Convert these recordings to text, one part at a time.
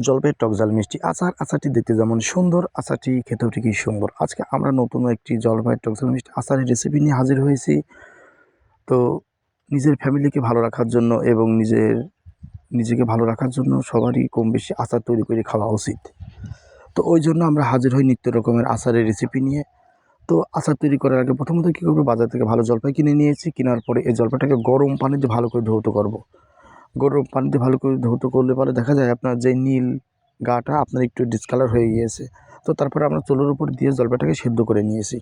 জলপাইয়ের টক ঝাল মিষ্টি আচার, আচারটি দেখতে যেমন সুন্দর, আচারটি খেতেও ঠিকই সুন্দর। আজকে আমরা নতুন একটি জলপাইয়ের টক ঝাল মিষ্টি আচারের রেসিপি নিয়ে হাজির হয়েছি। তো নিজের ফ্যামিলিকে ভালো রাখার জন্য এবং নিজের, নিজেকে ভালো রাখার জন্য সবারই কম বেশি আচার তৈরি করে খাওয়া উচিত। তো ওই জন্য আমরা হাজির হই নিত্য রকমের আচারের রেসিপি নিয়ে। তো আচার তৈরি করার আগে প্রথমত কী করব? বাজার থেকে ভালো জলপাই কিনে নিয়েছি। কেনার পরে এই জলপাইটাকে গরম পানিতে ভালো করে ধৌত করব। গরম পানিতে ভালো করে ধৌত করলে পরে দেখা যায় আপনার যে নীল গাটা আপনার একটু ডিসকালার হয়ে গিয়েছে। তো তারপরে আমরা চুলোর উপর দিয়ে জলপাইটাকে সেদ্ধ করে নিয়েছি।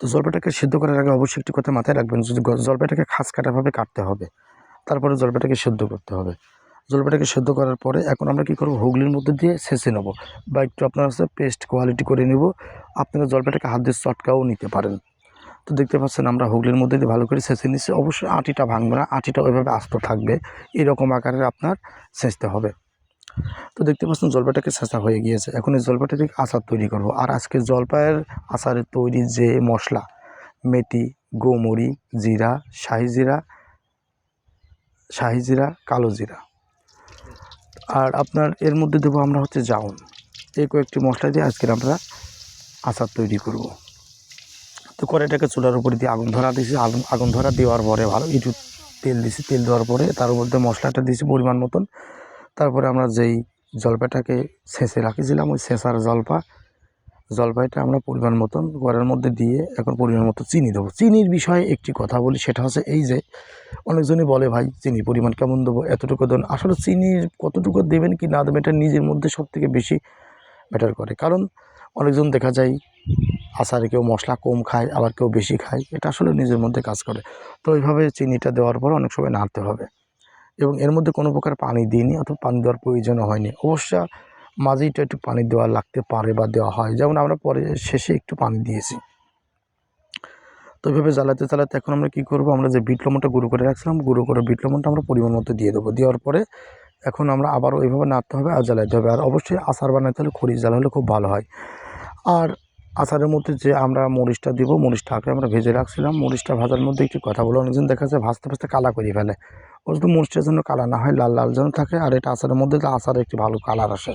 তো জলপাইটাকে সেদ্ধ করার আগে অবশ্যই একটি কথা মাথায় রাখবেন যদি জলপাইটাকে খাস কাটাভাবে কাটতে হবে। তারপরে জলপাইটাকে সেদ্ধ করতে হবে। জলপাইটাকে সেদ্ধ করার পরে এখন আমরা কী করব, হুগলির মধ্যে দিয়ে ছেঁচে নেব বা একটু আপনার হচ্ছে পেস্ট কোয়ালিটি করে নেব। আপনারা জলপাইটাকে হাত দিয়ে চটকাও নিতে পারেন। তো দেখতে পাচ্ছেন আমরা হুগলির মধ্যে দিয়ে ভালো করে ছেঁচে নিচ্ছি। অবশ্যই আটিটা ভাঙবে না, আটিটা ওইভাবে আস্ত থাকবে। এরকম আকারের আপনার সেঁচতে হবে। তো দেখতে পাচ্ছেন জলপাইটাকে ছেঁচা হয়ে গিয়েছে। এখন এই জলপাইটা থেকে আচার তৈরি করব? আর আজকে জলপাইয়ের আচারের তৈরি যে মশলা, মেথি, গোমরি, জিরা, শাহি জিরা শাহি জিরা, কালো জিরা। আর আপনার এর মধ্যে দেবো আমরা হচ্ছে জাউন। এই কয়েকটি মশলা দিয়ে আজকের আমরা আচার তৈরি করব। তো কড়াইটাকে চুলার উপরে দিয়ে আগুন ধরা দিয়েছি আগুন আগুন ধরা দেওয়ার পরে ভালো একটু তেল দিছি। তেল দেওয়ার পরে তার মধ্যে মশলাটা দিয়েছি পরিমাণ মতন। তারপরে আমরা যেই জলপাইটাকে ছেঁচে রাখিছিলাম, ওই ছেঁচার জলপা, জলপাইটা আমরা পরিমাণ মতন গড়ের মধ্যে দিয়ে এখন পরিমাণ মতো চিনি দেবো। চিনির বিষয়ে একটি কথা বলি, সেটা হচ্ছে এই যে অনেকজনই বলে, ভাই, চিনির পরিমাণ কেমন দেবো? এতটুকু দেন। আসলে চিনির কতটুকু দেবেন কি না দেবেন, এটা নিজের মধ্যে সব থেকে বেশি ম্যাটার করে। কারণ অনেকজন দেখা যায় আচারে কেউ মশলা কম খায়, আবার কেউ বেশি খায়, এটা আসলে নিজের মধ্যে কাজ করে। তো ওইভাবে চিনিটা দেওয়ার পর অনেক সময় নাড়তে হবে। এবং এর মধ্যে কোনো প্রকার পানি দিইনি, অথবা পানি দেওয়ার প্রয়োজনও হয়নি। অবশ্য মাঝেইটা একটু পানি দেওয়া লাগতে পারে বা দেওয়া হয়। যেমন আমরা পরে শেষে একটু পানি দিয়েছি। তো এইভাবে জ্বালাতে জ্বালাতে এখন আমরা কী করব? আমরা যে বিট গুঁড়ো করে রাখছিলাম, গুঁড়ো করে বিট আমরা পরিমাণ মতো দিয়ে দেবো। দেওয়ার পরে এখন আমরা আবারও ওইভাবে নাড়তে হবে আর জ্বালাতে হবে। আর অবশ্যই আচার বানাতে হলে খড়ি জ্বালা হলে খুব ভালো হয়। আর আচারের মধ্যে যে আমরা মরিচটা দিব মরিচটা আগে আমরা ভেজে রাখছিলাম। মরিচটা ভাজার মধ্যে একটু কথা বলে অনেকজন দেখা যায় ভাজতে ভাজতে কালা করে ফেলে। অথচ মরিচটার জন্য কালা না হয়, লাল লাল যেন থাকে, আর এটা আচারের মধ্যে তো আচারের একটি ভালো কালার আসে।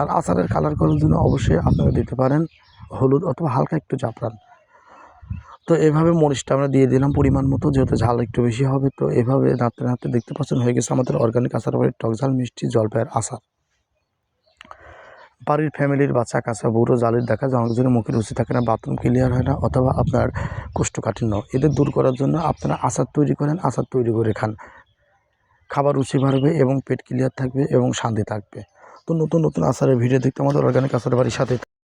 আর আচারের কালার করার জন্য অবশ্যই আপনারা দিতে পারেন হলুদ অথবা হালকা একটু জাফরান। তো এভাবে মরিচটা আমরা দিয়ে দিলাম পরিমাণ মতো, যেহেতু ঝাল একটু বেশি হবে, তো এভাবে নাড়তে নাড়তে দেখতে পাচ্ছেন হয়ে গেছে আমাদের অর্গানিক আচার বাড়ির টক ঝাল, মিষ্টি, জলপাইয়ের আচার বাড়ির ফ্যামিলির বাচ্চা, কাঁচা বুড়ো, জালের দেখা যায়, অনেকজনের মুখে রুচি থাকে না, বাথরুম ক্লিয়ার হয় না অথবা আপনার কোষ্ঠকাঠিন্য। এদের দূর করার জন্য আপনারা আচার তৈরি করেন, আচার তৈরি করে খান। খাবার রুচি বাড়বে এবং পেট ক্লিয়ার থাকবে এবং শান্তি থাকবে। তো নতুন নতুন আচারের ভিডিও দেখতে আমাদের অর্গানিক আচার বাড়ির সাথে